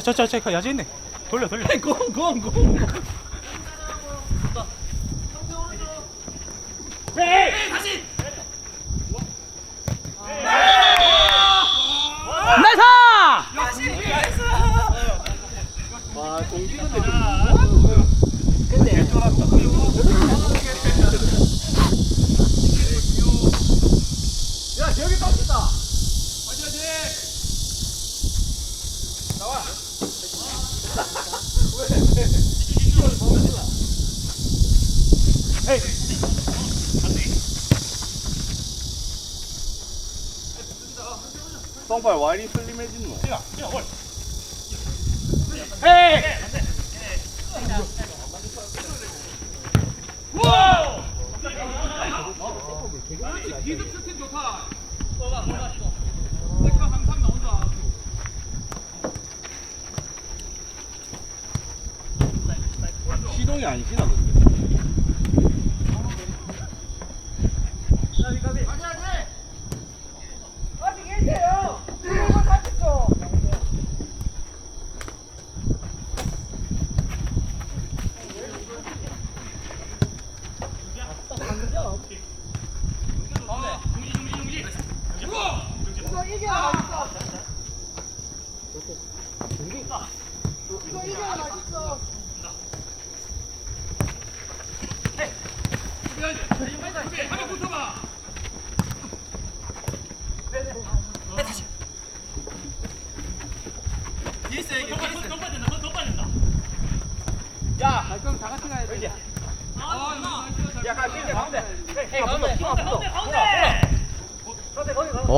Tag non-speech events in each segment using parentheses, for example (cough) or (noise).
저저 저저 야지 있네. 돌려 돌려. 공공공 나이스! 와 공기 근데 좀 근데 야 저기 떴다 똥발 와이리 슬림해진 거. 시동이 안 시나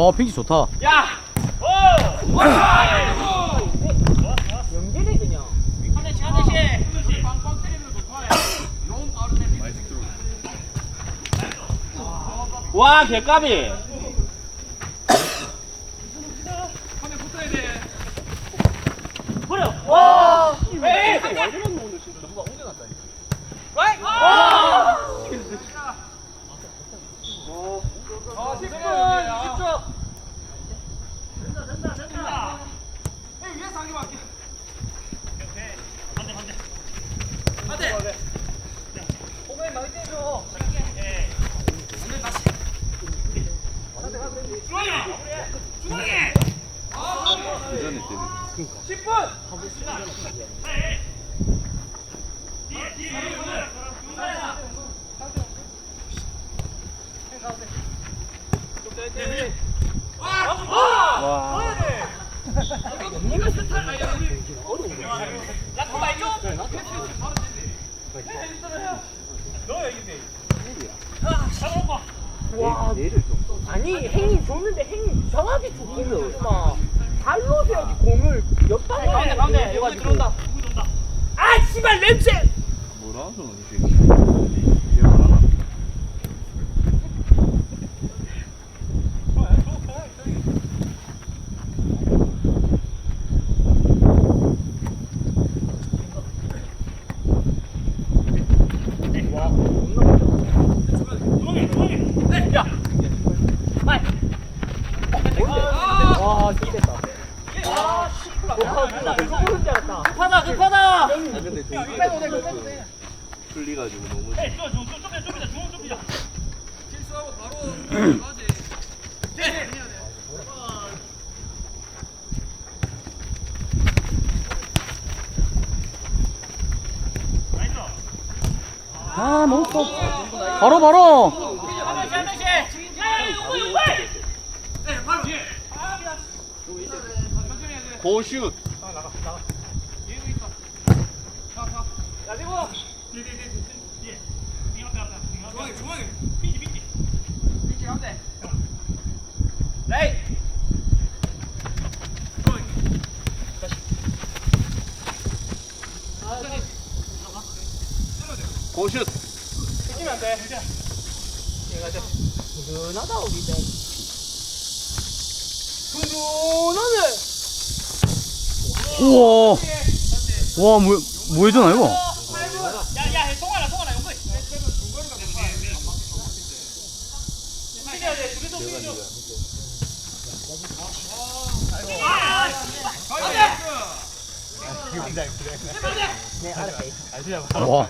어 핑지 좋다. 와 개까비. 와. 아니 행님 줬는데 행님 정확히 줬거든 막 발로 세야지 공을 옆방에 가운데 가운데. 여기 들어온다. 아 씨발 냄새! 뭐라 이게. 기억 안 나나? 알았다 급하다 급하다 아 근데 좀 풀리가지고 너무. 아 너무 커. 바로 바로. 고슛. 고슛. 든든하다 우리 들 든든하네 우와. 와 뭐, 뭐 해주나 이거? 네와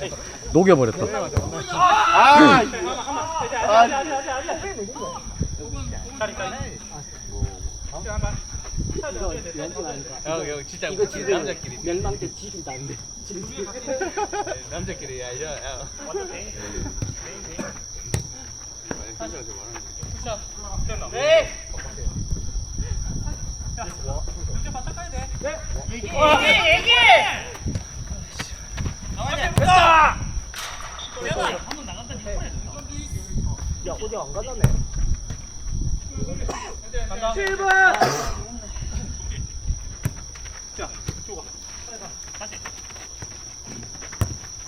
녹여버렸다 아! 이거 아니까 형, 형 진짜 이거 지금 남자끼리. 멸망때 뒤진다는데. 남자끼리 야 이런 야. 야 어디 안 가자네 7번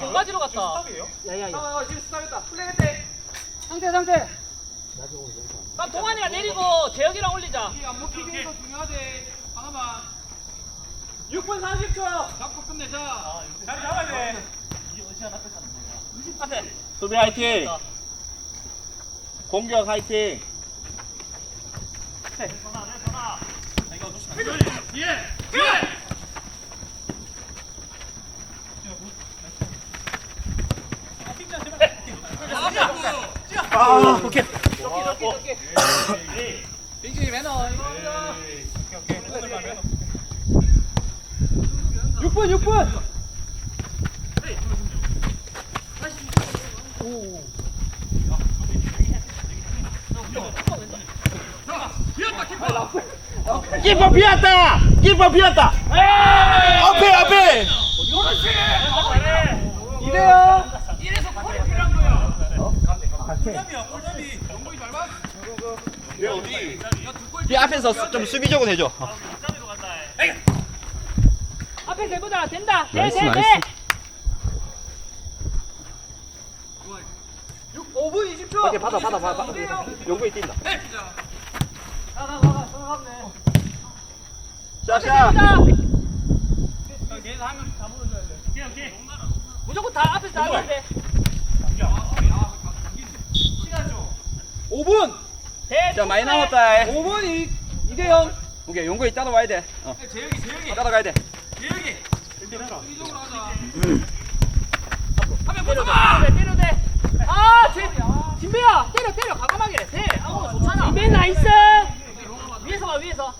공 가지러 갔다. 야야야. 상태, 상태. 그럼 동환이가 내리고 재혁이랑 올리자. 6분 40초. 앞에. 수비 화이팅! 공격 화이팅! 아, 오케이. 빙준이 매너. 6분 6분 키퍼 비었다! 키퍼 비었다! 앞에, 앞에! 이래요 이래서 콜이 필요한 거야. 이 앞에서 좀 수비적으로 해줘. 앞에 세보자. 된다. 돼, 나이스 돼, 나이스 돼. 5분 20초 오케이, 받아, 받아, 받아. 용구에 뛴다. 자, 자. 자. 무조건 다 앞에 다 앞에. 5분 돼. 자, 많이 남았다. 5분 2 2대0 오케이, 용구에 따라 와야 돼. 어. 따라 가야 돼. 때려 돼. 때려 돼. 아, 진, 진배야. 때려, 때려. 과감하게. 돼. 아무거나 좋잖아. 진배 나이스. 위에서 봐, 위에서.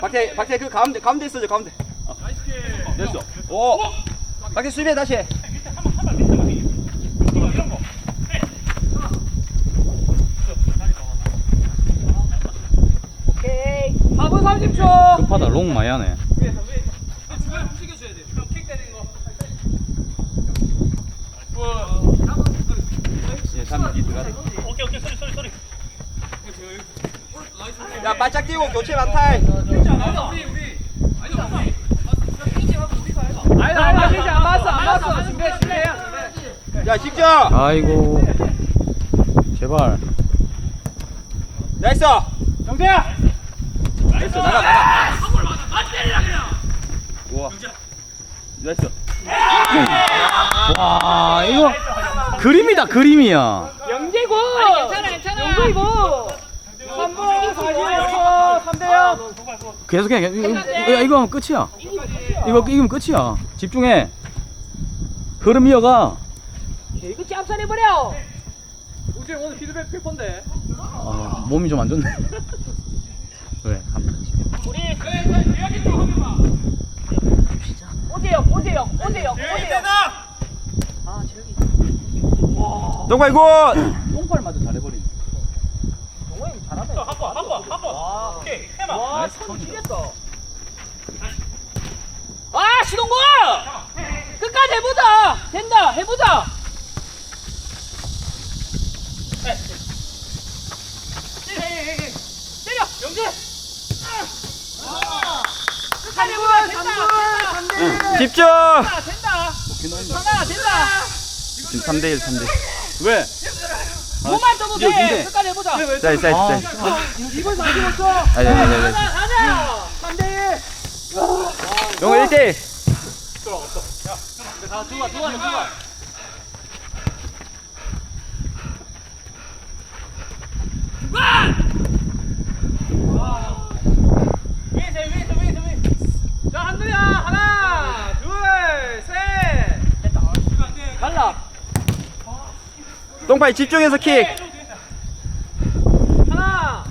박태, 박태 그 가운데, 가운데 있어줘, 가운데. 어. 됐어. 오. 박태 수비해 다시. 해. 오케이. 4분 30초 급하다 롱 많이 하네 예, 3기 들어가야 돼. 야, 바짝 뛰고 교체 많다. 아니 아니 아니 안 맞았어 안 맞았어 준비해 준비해 야, 직접. 아이고 제발 나이스. 정재야 됐어, 나가, 나가. 우와. 나이스. 와 이거 그림이다 그림이야 영재고. 괜찮아, 괜찮아. 영재고. 3분 45초 3대 0 계속해 이거, 야, 이거 하면 끝이야 이거 이기면 끝이야 집중해 흐름 이어가 이거 짭살해 버려. 우재 오늘 피드백 필폰데 아, 몸이 좀 안 좋네 (laughs) 왜 우리. 오재영, 오재영, 오재영, 오재영. 동관 굿. 똥발 맞아 잘해버리네 와 손이 튀겼어 아, 시동구! 끝까지 해보자! 된다! 해보자! 때려! 영재! 끝까지 해보자! 된다. 집중. 된다. 성아 된다. 지금 3대1 3대1 왜? 몸만 떠도 이거 돼. 끝까지 해보자. 사이드 사이드 사이드 이번 사진 없어. 아니 아니 아니 가자. 가자 3대1. 영호 1대1 위에서 위에서 위에서 위에서 자 한두야 하나 둘셋 됐다 갈라 똥파이 집중해서 킥. 하나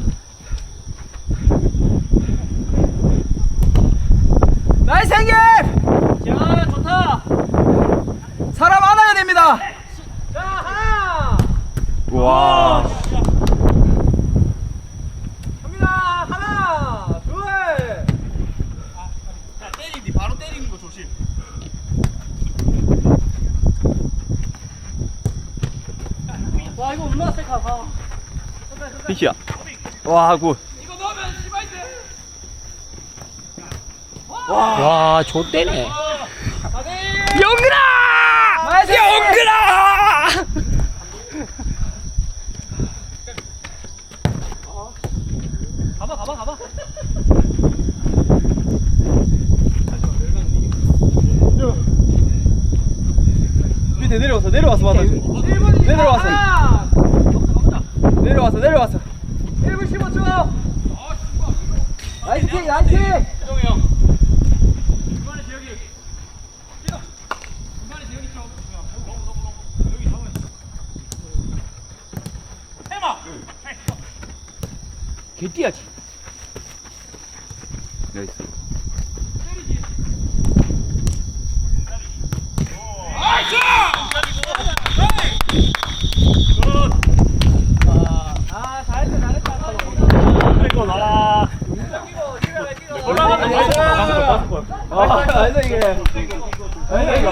나이스 행님 지영아 좋다 사람 안아야 됩니다 자 하나 와 갑니다 하나 둘 때리기 바로 때리는 거 조심. 와 이거 얼마나 셀까 봐 피키야. 와 굿. 와, 좆대네. 영근아! 영근아! 가봐 가봐 가봐. 밑에 내려왔어 내려왔어 받아줘. 내려왔어 내려왔어 내려왔어 1분 15초 나이스 킥, 나이스 킥. 개띠야지. 나이스 아 잘했다 잘했다 올라가는 거. 아 나이스 이게. 나이스 이거